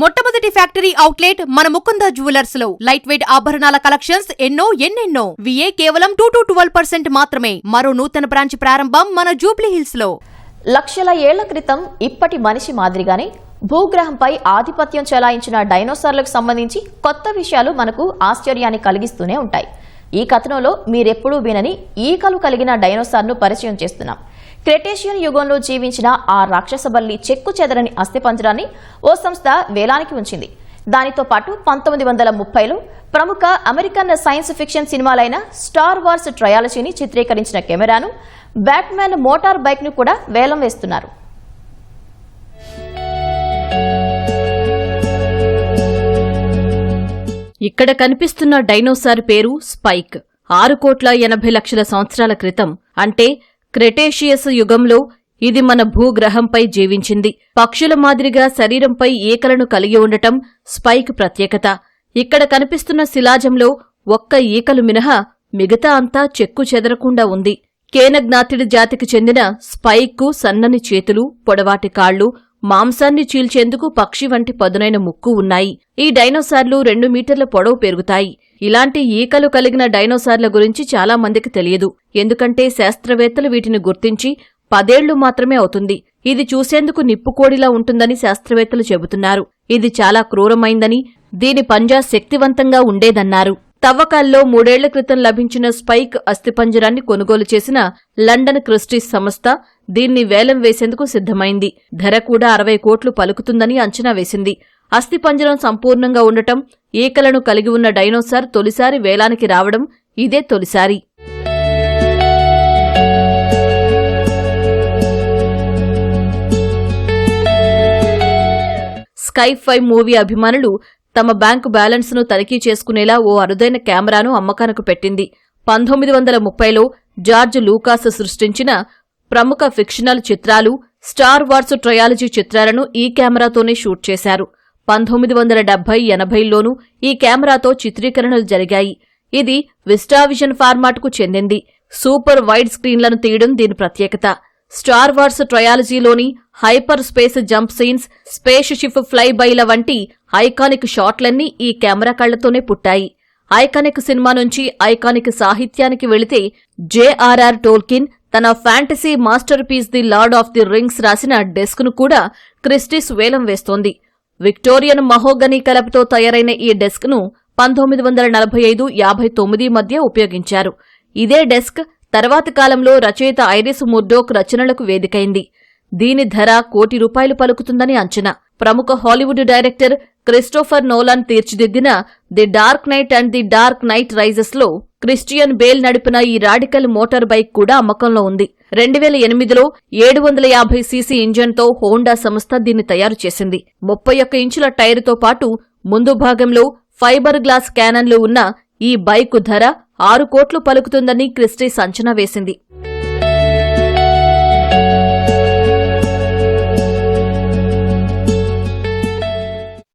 మొట్టమొదటి factory outlet మన ముకుంద జ్యువెలర్స్లో. లైట్ వెయిట్ ఆభరణాల కలెక్షన్స్ ఎన్నో ఎన్నెన్నో. విఏ కేవలం టూ టు ట్వెల్వ్ పర్సెంట్ మాత్రమే. మరో నూతన బ్రాంచ్ ప్రారంభం మన జూబ్లీ హిల్స్లో. లక్షల ఏళ్ళ క్రితం ఇప్పటి మనిషి మాదిరిగానే భూగ్రహంపై ఆధిపత్యం చెలాయించిన డైనోసార్లకు సంబంధించి కొత్త విషయాలు మనకు ఆశ్చర్యాన్ని కలిగిస్తూనే ఉంటాయి. ఈ కథనంలో మీరెప్పుడూ వినని ఈకలు కలిగిన డైనోసార్ను పరిచయం చేస్తున్నాం. క్రెటేషియన్ యుగంలో జీవించిన ఆ రాక్షస బల్లి చెక్కు చెదరని అస్థిపంజరాన్ని ఓ సంస్థ వేలానికి ఉంచింది. దానితో పాటు పంతొమ్మిది వందల ముప్పైలో ప్రముఖ అమెరికన్ సైన్స్ ఫిక్షన్ సినిమాలైన స్టార్ వార్స్ ట్రయాలజీని చిత్రీకరించిన కెమెరాను బ్యాట్మ్యాన్ మోటార్ బైక్ను కూడా వేలం వేస్తున్నారు. ఇక్కడ కనిపిస్తున్న డైనోసార్ పేరు స్పైక్. ఆరు కోట్ల ఎనభై లక్షల సంవత్సరాల క్రితం అంటే క్రెటేషియస్ యుగంలో ఇది మన భూగ్రహంపై జీవించింది. పక్షుల మాదిరిగా శరీరంపై ఈకలను కలిగి ఉండటం స్పైక్ ప్రత్యేకత. ఇక్కడ కనిపిస్తున్న శిలాజంలో ఒక్క ఈకలు మినహా మిగతా అంతా చెక్కు చెదరకుండా ఉంది. కేనజ్ఞాతిడి జాతికి చెందిన స్పైక్కు సన్నని చేతులు పొడవాటి కాళ్ళు మాంసాన్ని చీల్చేందుకు పక్షి వంటి పదునైన ముక్కు ఉన్నాయి. ఈ డైనోసార్లు రెండు మీటర్ల పొడవు పెరుగుతాయి. ఇలాంటి ఈకలు కలిగిన డైనోసార్ల గురించి చాలా మందికి తెలియదు. ఎందుకంటే శాస్త్రవేత్తలు వీటిని గుర్తించి పదేళ్ళు మాత్రమే అవుతుంది. ఇది చూసేందుకు నిప్పుకోడిలా ఉంటుందని శాస్త్రవేత్తలు చెబుతున్నారు. ఇది చాలా క్రూరమైందని దీని పంజా శక్తివంతంగా ఉండేదన్నారు. తవ్వకాల్లో మూడేళ్ళ క్రితం లభించిన స్పైక్ అస్థిపంజరాన్ని కొనుగోలు చేసిన లండన్ క్రిస్టీస్ సంస్థ దీన్ని వేలం వేసేందుకు సిద్ధమైంది. ధర కూడా అరవై కోట్లు పలుకుతుందని అంచనా వేసింది. అస్థిపంజరం సంపూర్ణంగా ఉండటం ఈకలను కలిగి ఉన్న డైనోసార్ తొలిసారి వేలానికి రావడం ఇదే తొలిసారి. స్కై ఫైవ్ మూవీ అభిమానులు తమ బ్యాంకు బ్యాలెన్స్ను తనిఖీ చేసుకునేలా ఓ అరుదైన కెమెరాను అమ్మకానికి పెట్టింది. పంతొమ్మిది వందల ముప్పైలో జార్జ్ లూకాస్ సృష్టించిన ప్రముఖ ఫిక్షనల్ చిత్రాలు స్టార్ వార్స్ ట్రయాలజీ చిత్రాలను ఈ కెమెరాతోనే షూట్ చేశారు. పంతొమ్మిది వందల డెబ్బై ఎనభైలోనూ ఈ కెమెరాతో చిత్రీకరణలు జరిగాయి. ఇది విస్టావిజన్ ఫార్మాట్కు చెందింది. సూపర్ వైడ్ స్క్రీన్లను తీయడం దీని ప్రత్యేకత. Star Wars ట్రయాలజీలోని hyper space jump scenes space ship fly బైల వంటి ఐకానిక్ షాట్లన్నీ ఈ కెమెరా కళ్ళతోనే పుట్టాయి. ఐకానిక్ సినిమా నుంచి ఐకానిక్ సాహిత్యానికి వెళితే జేఆర్ఆర్ టోల్కిన్ తన fantasy masterpiece the Lord of the Rings రాసిన డెస్క్ను కూడా క్రిస్టిస్ వేలం వేస్తోంది. విక్టోరియన్ మహోగనీ కలపతో తయారైన ఈ డెస్క్ను పంతొమ్మిది వందల నలభై ఐదు యాభై తొమ్మిది మధ్య ఉపయోగించారు. ఇదే డెస్క్ తర్వాతి కాలంలో రచయిత ఐరిస్ ముర్డోక్ రచనలకు వేదికైంది. దీని ధర కోటి రూపాయలు పలుకుతుందని అంచనా. ప్రముఖ హాలీవుడ్ డైరెక్టర్ క్రిస్టోఫర్ నోలాన్ తీర్చిదిద్దిన the Dark Knight and the Dark Knight రైజెస్లో Christian Bale నడిపిన ఈ రాడికల్ మోటార్ బైక్ కూడా అమ్మకంలో ఉంది. రెండు వేల ఎనిమిదిలో ఏడు వందల యాభై సీసీ ఇంజన్తో హోండా సంస్థ దీన్ని తయారు చేసింది. ముప్పై ఒక్క ఇంచుల టైరుతో పాటు ముందు భాగంలో ఫైబర్ గ్లాస్ క్యానన్లు ఉన్న ఈ బైకు ధర ఆరు కోట్లు పలుకుతుందని క్రిస్టీస్ అంచనా వేసింది.